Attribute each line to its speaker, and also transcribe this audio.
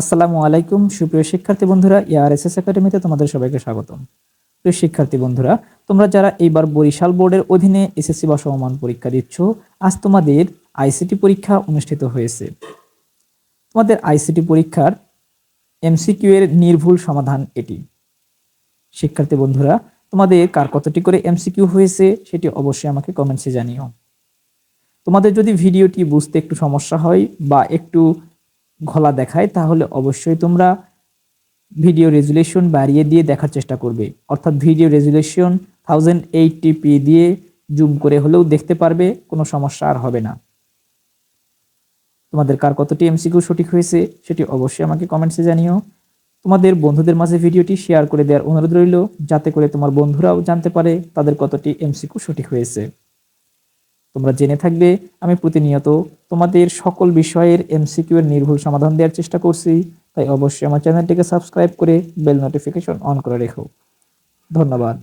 Speaker 1: আসসালামু আলাইকুম, সুপ্রিয় শিক্ষার্থী বন্ধুরা ইয়ারএসএস একাডেমিতে তোমাদের সবাইকে স্বাগতম। প্রিয় শিক্ষার্থী বন্ধুরা, তোমরা যারা এইবার বরিশাল বোর্ডের অধীনে এসএসসি বা সমমান পরীক্ষা দিচ্ছ, আজ তোমাদের আইসিটি পরীক্ষা অনুষ্ঠিত হয়েছে। তোমাদের আইসিটি পরীক্ষার এমসিকিউ এর নির্ভুল সমাধান এটি। শিক্ষার্থী বন্ধুরা, তোমাদের কার কতটি করে এমসিকিউ হয়েছে, সেটি অবশ্যই আমাকে কমেন্টসে জানিও। তোমাদের যদি ভিডিওটি বুঝতে একটু সমস্যা হয় বা একটু ঘোলা দেখায়, তাহলে অবশ্যই তোমরা ভিডিও রেজুলেশন বাড়িয়ে দিয়ে দেখার চেষ্টা করবে। অর্থাৎ ভিডিও রেজুলেশন থাউজেন্ড এইটটিপি দিয়ে জুম করে হলেও দেখতে পারবে, কোনো সমস্যা আর হবে না। তোমাদের কার কতটি এমসিকিউ সঠিক হয়েছে, সেটি অবশ্যই আমাকে কমেন্টসে জানিও। তোমাদের বন্ধুদের মাঝে ভিডিওটি শেয়ার করে দেওয়ার অনুরোধ রইল, যাতে করে তোমার বন্ধুরাও জানতে পারে তাদের কতটি এমসিকিউ সঠিক হয়েছে। তোমরা জেনে থাকবে, আমি প্রতিনিয়ত তোমাদের সকল বিষয়ের এমসিকিউ এর নির্ভুল সমাধান দেওয়ার চেষ্টা করছি। তাই অবশ্যই আমার চ্যানেলটিকে সাবস্ক্রাইব করে বেল নোটিফিকেশন অন করে রেখো। ধন্যবাদ।